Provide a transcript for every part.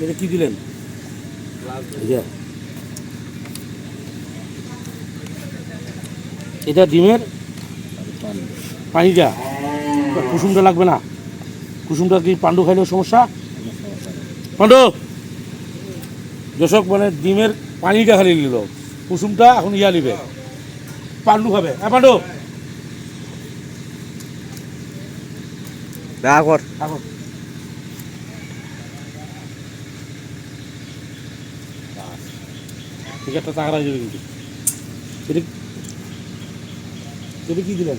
এটা কি দিলেন? এটা ডিমের পানিটা। কুসুমটা লাগবে না। কুসুমটা কি পাণ্ডু খাইলেও সমস্যা? পাণ্ডু! দর্শক মানে ডিমের পানিটা খালি নিল। কুসুমটা এখন ইয়া নিবে। পাণ্ডু খাবে। হ্যাঁ পাণ্ডু! দেখা কর থাকো ঠিক একটা টাকা রাখবে কিন্তু এটা এটা কি দিলেন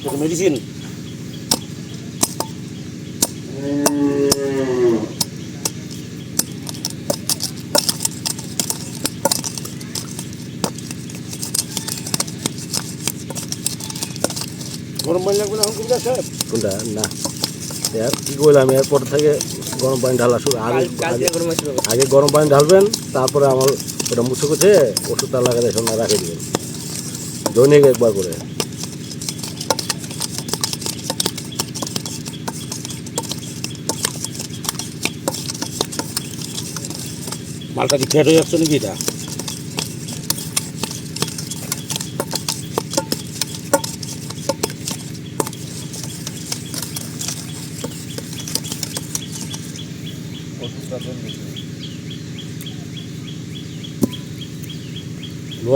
এটা মেডিসিন গরম পানি লাগবে না এখন কুবিরা সাহেব কোনটা না এর কি করলাম এরপর থেকে গরম পানি ঢালা শুরু আগে আগে আগে গরম পানি ঢালবেন তারপরে আমার ওটা মুছে কুছে ওষুধটা লাগাতে সঙ্গে রাখে দিবেন। দৈনিক একবার করে। মালটা কি ফেট হয়ে যাচ্ছে নাকি এটা?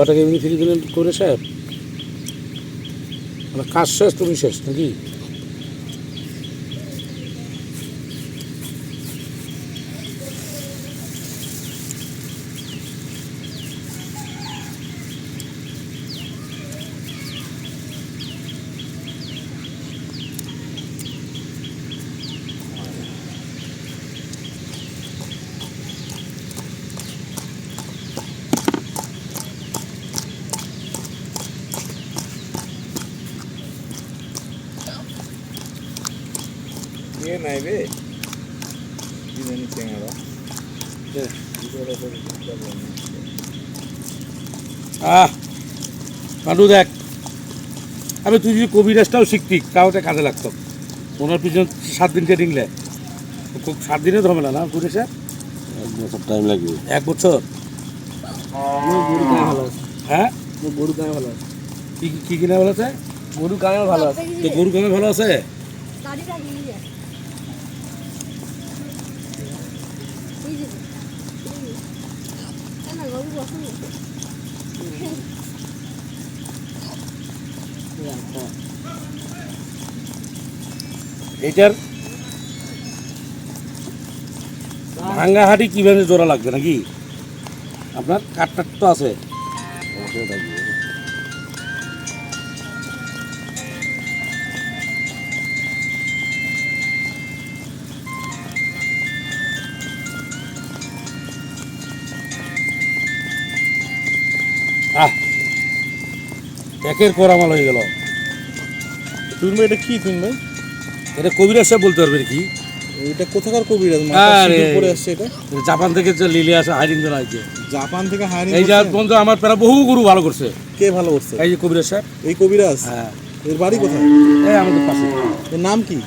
লোহাটাকে এমনি ফিরে করে স্যার মানে কাজ শেষ তুমি শেষ নাকি? নাই বে বিরিয়ানি টেঙারা আহ পাণ্ডু দেখ আমি তুই যদি কবিরাজটাও শিখতি তাও ওটা কাজে লাগতো। ওনার পিছনে সাত দিন ট্রেনিংলে খুব সাত দিনে তো হবে না না কবিরাজ এক বছর টাইম লাগবে। এক বছর? হ্যাঁ? গরু কামে ভালো আছে। কি কি- কি কিনা ভালো আছে? গরু কামে ভালো আছে। তো গরু কামে ভালো আছে গাড়িটা নিয়ে যায় এই যে এই যে। না, এটার ভাঙ্গা কীভাবে জোড়া লাগবে নাকি? আপনার কাঠটার তো আছে। অবশ্যই একের করামাল হয়ে গেল। তুমি এটা কি তুমি এটা কবিরাজ সাহেব বলতে পারবে কি? এটা কোথাকার কবিরাজ? আরে। পরে আসছে এটা? জাপান থেকে যে লিলে আসে হাইডিং জন্য আছে জাপান থেকে হায়ারিং এই যে পর্যন্ত আমার প্রায় বহু গুরু ভালো করছে। কে ভালো করছে? এই যে কবিরাজ সাহেব। এই কবিরাজ? হ্যাঁ। এর বাড়ি কোথায়? এই আমাদের পাশে। এর নাম কি?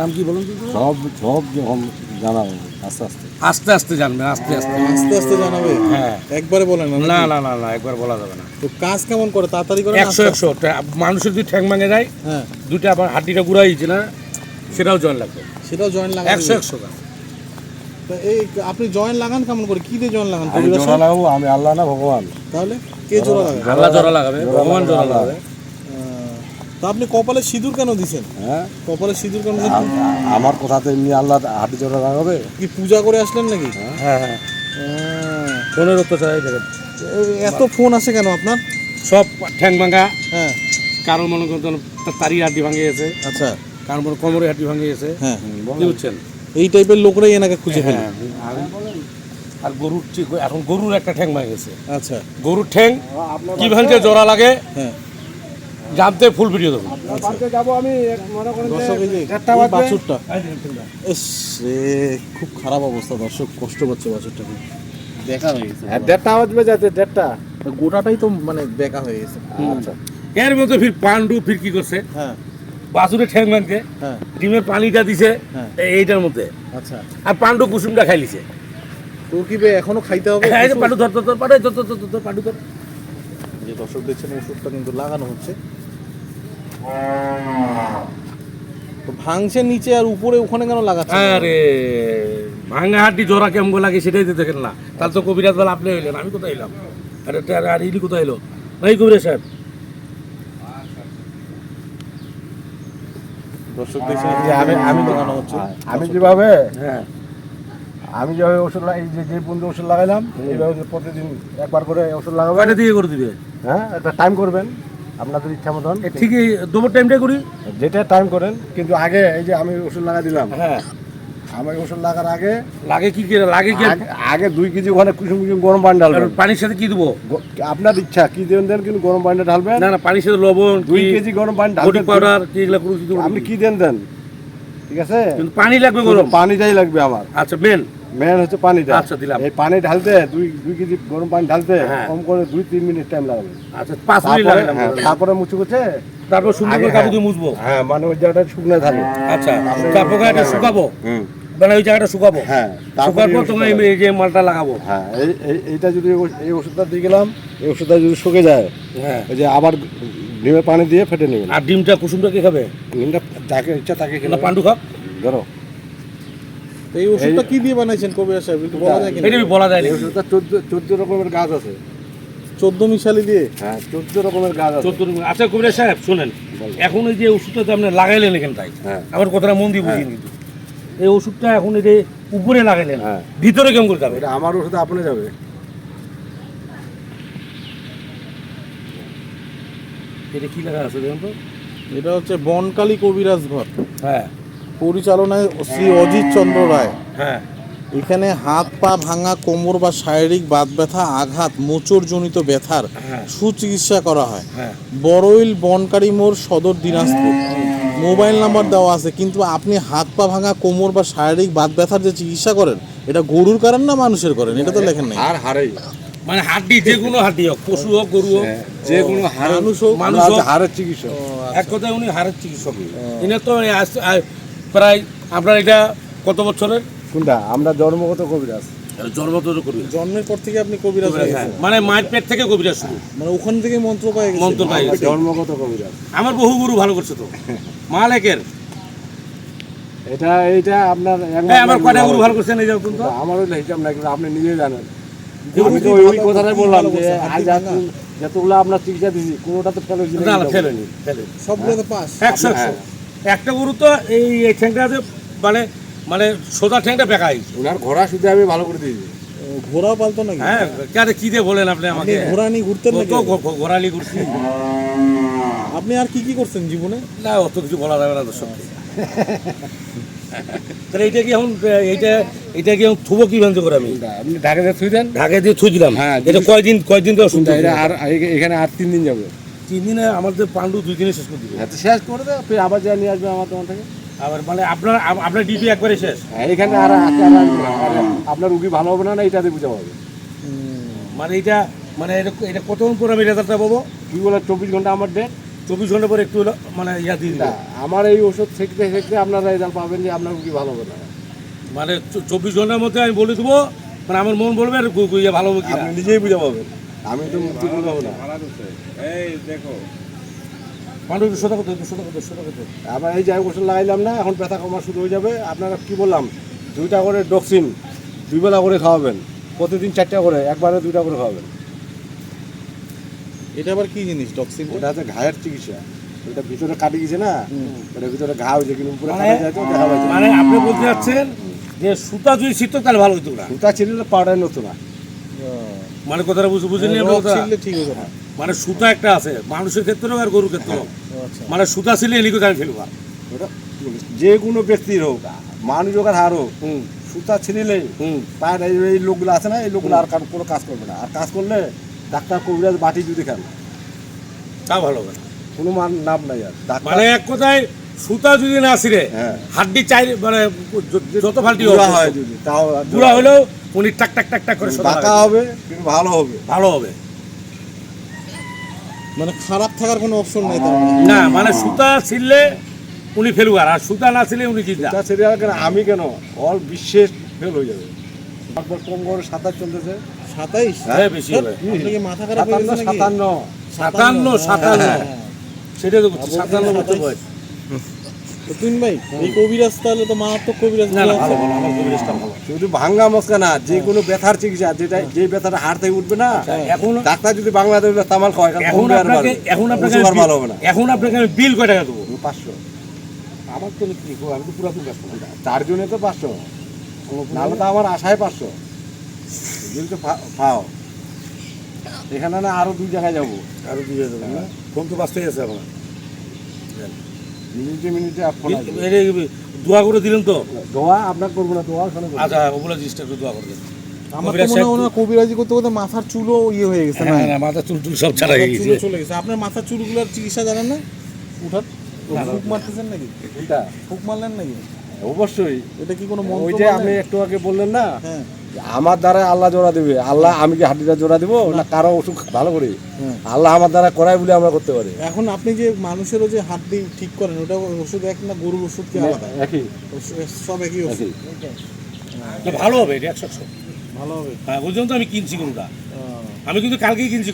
নাম কি বলুন? তো? সব সব যখন জানা। আস্তে আস্তে। আস্তে আস্তে জানবেন আস্তে আস্তে। আস্তে আস্তে জানাবে? হ্যাঁ। একবারে বলেন না না না না একবার বলা যাবে না। তো কাজ কেমন করে? তাড়াতাড়ি করে একশো একশো। মানুষের যদি ঠ্যাং ভাঙে যায় হ্যাঁ। দুইটা আবার হাড্ডিটা গুড়াইছে না সেটাও জয়েন লাগবে। সেটাও জয়েন্ট লাগান একশো একশো এই আপনি জয়েন্ট লাগান কেমন করে? কি দিয়ে জয়েন্ট লাগান? আমি জোড়া লাগাবো আমি আল্লাহ না ভগবান। তাহলে কে জোড়া লাগান আল্লাহ জোড়া লাগাবে ভগবান জোড়া লাগাবে। তা আপনি কপালে সিঁদুর কেন দিছেন? হ্যাঁ। কপালে সিঁদুর কেন দিছেন? আ- আমার কথাতে এমনি আল্লাহ হাঁটি জোড়া লাগাবে? কি পূজা করে আসলেন নাকি? হ্যাঁ। হ্যাঁ আহ, ফোনের অত্যাচার দেখেন। এত ফোন আসে কেন আপনার? সব ঠ্যাং ভাঙা। হ্যাঁ। কারও মনে করতেন তারি হাড্ডি ভাঙে গেছে আচ্ছা। কারও মনে কোমরে হাড্ডি ভাঙে গেছে হ্যাঁ বুঝছেন? এই টাইপের লোকরাই এনাকে খুঁজে ফেলে। হ্যাঁ। আর- গরুর ঠিক এখন গরুর একটা ঠ্যাং ভাঙে গেছে আচ্ছা। গরুর ঠ্যাং কি ভাঙছে? জোড়া লাগে। হ্যাঁ। জানতে ফুল ভিডিও দেবো। বাছুরটা খুব খারাপ অবস্থা দর্শক কষ্ট পাচ্ছে বাছুরটা দেখা হয়ে গেছে দেড়টা বাজবে যাতে দেড়টা গোটাটাই তো মানে বেকা হয়ে গেছে আচ্ছা এর মধ্যে ফির পান্ডু ফির কি করছে হ্যাঁ বাসুরে ঠ্যাং হ্যাঁ ডিমের পানিটা দিছে হ্যাঁ। এইটার মধ্যে আচ্ছা আর পান্ডু কুসুমটা খাইলিছে তোর কি এখনও খাইতে হবে হ্যাঁ এই যে ওষুধ? পান্ডু ধর ধর ধর পান্ডু ধর ধর ধর, ধর, ধর, পান্ডু ধর যে দর্শক দেখছেন ওষুধটা কিন্তু লাগানো হচ্ছে। তো ভাঙছে নিচে আর উপরে ওখানে কেন লাগাচ্ছে? আরে ভাঙা হাড্ডি জোড়া কেমন লাগে সেটাই তো দেখেন না। তাহলে তো কবিরাজ বলে আপনি হইলেন আমি কোথায় এলাম? আরে আর ইনি কোথায় এলো? এই কবিরাজ সাহেব। দর্শক দেখছেন আমি আমি লাগানো হচ্ছে। আমি যেভাবে হ্যাঁ। আমি যেভাবে ওষুধ লাগাই যে যে পর্যন্ত ওষুধ লাগাইলাম এইভাবে প্রতিদিন একবার করে ওষুধ লাগাবো। কয়টা দিয়ে করে দিবে? হ্যাঁ একটা টাইম করবেন আপনাদের ইচ্ছা মতন। ঠিকই দুপুর টাইমটা করি? যেটা টাইম করেন কিন্তু আগে এই যে আমি ওষুধ লাগা দিলাম। হ্যাঁ। আমি ওষুধ লাগার আগে লাগে কি লাগে কি? আগে- দুই কেজি ওখানে কুসুম কুসুম গরম পানি ঢালবেন। পানির সাথে কি দেবো? আপনার ইচ্ছা কি দেবেন দেন কিন্তু গরম পানিটা ঢালবেন। না না পানির সাথে লবণ দুই কেজি গরম পানি ঢালবেন পাউডার কি এগুলো আপনি কি দেন দেন? ঠিক আছে? কিন্তু পানি লাগবে গরম। পানিটাই লাগবে আমার। আচ্ছা মেন মেন হচ্ছে পানিটা আচ্ছা, দিলাম। এই পানি ঢালতে দুই দুই কেজি গরম পানি ঢালতে হ্যাঁ। কম করে দুই তিন মিনিট টাইম লাগবে। আচ্ছা পাঁচ মিনিট লাগে হ্যাঁ, তারপরে মুছে করছে তারপর সুন্দর করে কাপড় দিয়ে হ্যাঁ। মুছবো? হ্যাঁ মানে ওই জায়গাটা শুকনো থাকে। আচ্ছা তারপর এটা শুকাবো? হুম। মানে ওই জায়গাটা শুকাবো? হ্যাঁ শুকার পর তোমার এই- যে মালটা লাগাবো। হ্যাঁ এই এই- এইটা যদি এই ওষুধটা দিয়ে গেলাম এই ওষুধটা যদি শুকে যায় হ্যাঁ। ওই যে আবার ডিমের পানি দিয়ে ফেটে নেবেন আর ডিমটা কুসুমটা কে খাবে? ডিমটা যাকে ইচ্ছা তাকে খেলে পান্ডু খাক। ধরো। তো এই ওষুধটা কি দিয়ে বানাইছেন কবি সাহেব? একটু বলা যায় এটা বলা যায় না ওষুধটা চোদ্দ চোদ্দ রকমের গাছ আছে। চোদ্দ মিশালি দিয়ে? হ্যাঁ চোদ্দ রকমের গাছ আছে। চোদ্দ দিন। আচ্ছা কবিরা সাহেব শোনেন। এখন এই যে ওষুধটা তো আপনি লাগাইলেন এখান তাই। হ্যাঁ। আমার কথাটা মন দিয়ে বুঝিয়ে কিন্তু। এই ওষুধটা এখন এই যে উপরে লাগাইলেন হ্যাঁ। ভিতরে কেমন করে যাবে? এটা আমার ওষুধ আপনি যাবে। এটা কি লাগা আছে দেখুন তো? এটা হচ্ছে বনকালী কবিরাজ ঘর। হ্যাঁ। পরিচালনায় শ্রী অজিত চন্দ্র রায়। হ্যাঁ। এখানে হাত পা ভাঙা কোমর বা শারীরিক বাত ব্যথা আঘাত মোচড়জনিত ব্যথার হ্যাঁ। সুচিকিৎসা করা হয়। হ্যাঁ। বড়ইল বনকারী মোড় সদর দিনাজপুর। মোবাইল নাম্বার দেওয়া আছে কিন্তু আপনি হাত পা ভাঙা কোমর বা শারীরিক বাত ব্যথার যে চিকিৎসা করেন এটা গরুর করেন না মানুষের করেন এটা তো লেখেন নাই। আর হারেই মানে হাড্ডি যে কোনো হাড্ডি হোক পশু হোক গরু হোক যে কোনো মানুষ হোক, মানুষ হোক। হাড়ের চিকিৎসক। এক কথায় উনি হাড়ের চিকিৎসক। এনার তো প্রায় আপনার এটা কত বছরের? কোনটা? আমরা জন্মগত কবিরাজ। জন্মত করবে জন্মের পর থেকে আপনি কবিরাজ মানে মায়ের পেট থেকে কবিরাজ শুরু। মানে ওখান থেকে মন্ত্র পাই মন্ত্র পাই জন্মগত কবিরাজ। আমার বহু গুরু ভালো করছে তো। মালেকের। এটা এইটা আপনার হ্যাঁ আমার কয়টা গুরু ভালো করছেন এই যাও কিন্তু আমার হিসাব আপনি নিজেই জানেন। আমি তো ওই কথাটাই বললাম যে? আজ হাড্ডি যতগুলো আপনার চিকিৎসা দিয়েছি কোনোটা তো ফেলো না ফেলেনি ফেলেনি। সবগুলো তো পাস। একশো একশো। একটা গরু তো এই এই ঠ্যাংটা আছে মানে মানে সোজা ঠ্যাংটা বেঁকা হয়েছে। ওনার ঘোড়া শুধু আমি ভালো করে দিয়েছি ঘোড়া পালতো নাকি? হ্যাঁ কারে কি দিয়ে বলেন আপনি আমাকে? ঘোড়া নিয়ে ঘুরতেন কত নাকি? ঘো- ঘো- আপনি আর কি কি করছেন জীবনে? না অত কিছু বলা যাবে না দর্শক তাহলে এইটা কি এখন এইটা এইটা কি এখন থুবো কি বান্ধব করে আমি? আপনি ঢাকা দিয়ে থুই দেন। ঢাকে দিয়ে থুই দিলাম। হ্যাঁ, এটা কয়দিন কয়দিন তো শুনতে আর এখানে আর তিন দিন যাবে। তিন দিনে আমাদের পাণ্ডু দুই দিনে শেষ করে দিবে। এত শেষ করে দেয় ফির আবার যা নিয়ে আসবে আমার তোমার থেকে। আবার মানে আপনার আপনার ডিপি একবারে শেষ। হ্যাঁ, এখানে আর আপনার রুগী ভালো হবে না না এটাতে বুঝা পাবে। মানে এটা মানে এটা এটা কতক্ষণ পরে আমি রেজাল্টটা পাবো? কি বলে চব্বিশ ঘণ্টা আমার ডেট চব্বিশ ঘণ্টা পরে একটু মানে ইয়া দিন দিবে। আমার এই ওষুধ সেঁকতে সেঁকতে আপনারা রেজাল্ট পাবেন যে আপনার রুগী ভালো হবে না। মানে চব্বিশ ঘণ্টার মধ্যে আমি বলে দেবো মানে আমার মন বলবে ইয়ে ভালো হবে কি নিজেই বুঝা পাবেন। আমি তো মুক্তি হবে না। পাণ্ডু একটু সোজা করতে একটু সোজা করতে সোজা করতে আবার এই যাই ওষুধ লাগাইলাম না এখন ব্যথা কমা শুরু হয়ে যাবে। আপনারা কি বললাম? দুইটা করে ডক্সিন দুই বেলা করে খাওয়াবেন। প্রতিদিন চারটা করে একবারে দুইটা করে খাওয়াবেন। এটা আবার কি জিনিস টক্সিন ওটা হচ্ছে ঘায়ের চিকিৎসা। ওটা ভিতরে কাটি গেছে না ওটা ভিতরে ঘা হয়েছে কিন্তু উপরে মানে- দেখা মানে আপনি বলতে চাচ্ছেন যে সুতা যদি ছিটত তাহলে ভালো হতো না? সুতা ছিঁড়লে পাউডার নতুন না। মানে কথাটা বুঝে বুঝেনি ঠিক হতো না মানে সুতা একটা আছে মানুষের ক্ষেত্রে আর গরুর ক্ষেত্রে হোক আচ্ছা। মানে সুতা ছিলে এলিকে আমি ফেলব? যে কোনো ব্যক্তির হোক মানুষ হোক আর হার হোক সুতা হুম। পায়ের এই লোকগুলো আছে না এই লোকগুলো আর কার- কোনো কাজ করবে না। আর কাজ করলে ডাক্তার কবিরাজ বাটি যদি খান তা ভালো হবে কোনো মান নাম নাই আর। মানে এক কথায় সুতা যদি না ছিঁড়ে হ্যাঁ। হাড্ডি চাই মানে যত ফাল্টি হয় যদি তাও বুড়া হলেও উনি টাক টাক টাক টাক করে বাঁকা হবে কিন্তু ভালো হবে। ভালো হবে। মানে খারাপ থাকার কোনো অপশন নেই তার মানে। না মানে সুতা ছিঁড়লে উনি ফেলুয়ার আর সুতা না ছিলে উনি জিতা তা সেটা কেন? আমি কেন? অল বিশ্বের ফেল হয়ে যাবে। তারপর কম করে সাঁতার চলতেছে। সাতাইশ? হ্যাঁ বেশি হবে। আপনাকে মাথা খারাপ হয়ে সাতান্ন গেছে নাকি? সাতান্ন। সাতান্ন হ্যাঁ। সেটা তো সাতান্ন বছর বয়স। তো তুইন ভাই এই কবিরাজ তাহলে তো মারাত্মক কবিরাজ না না ভালো ভালো আমার কবিরাজটা ভালো। শুধু ভাঙ্গা মস্কা না যে কোনো ব্যথার চিকিৎসা যেটা যে ব্যথাটা হাড় থেকে উঠবে না এখন ডাক্তার যদি বাংলাদেশ তামাল খাওয়ায় কারণ এখন আর আপনাকে এখন আপনাকে ভালো হবে না। এখন আপনাকে আমি বিল কয় টাকা দেবো? পাঁচশো। আমার তো কি আমি তো কাস্টমার তার জন্য তো পাঁচশো। নাহলে তো আমার আশায় পাঁচশো। বিল তো পাও। এখানে না আরও দুই জায়গায় যাব। আরও দুই হাজার টাকা ফোন তো বাঁচতেই আছে আমার। মিনিটে মিনিটে দোয়া করে দিলেন তো? দোয়া আপনার করব না দোয়া ওখানে। আচ্ছা ওগুলো জিনিসটা একটু দোয়া করে দেন। আমার মনে হয় কবিরাজি করতে করতে মাথার চুলও ইয়ে হয়ে গেছে না? হ্যাঁ না মাথা চুল টুল সব ছাড়া হয়ে গেছে। চলে গেছে। আপনার মাথার চুলগুলোর চিকিৎসা জানেন না? উঠার। ফুক মারতেছেন নাকি? ফুক মারলেন নাকি? অবশ্যই। এটা কি কোনো ওই যে আপনি একটু আগে বললেন না? হ্যাঁ। আমার দ্বারা আল্লাহ জোড়া দেবে। আল্লাহ আমি কি হাড্ডিটা জোড়া দিব না কারও অসুখ ভালো করে? আল্লাহ আমার দ্বারা করাই বলে আমরা করতে পারি। এখন আপনি যে মানুষেরও যে হাড্ডি ঠিক করেন ওটা ওষুধ এক না গরুর ওষুধ কি আলাদা? একই। ওষুধ- সব একই ওষুধ? ভালো হবে একশো ভালো হবে। হ্যাঁ ওই জন্য তো আমি কিনছি গরুটা। আমি কিন্তু কালকেই কিনছি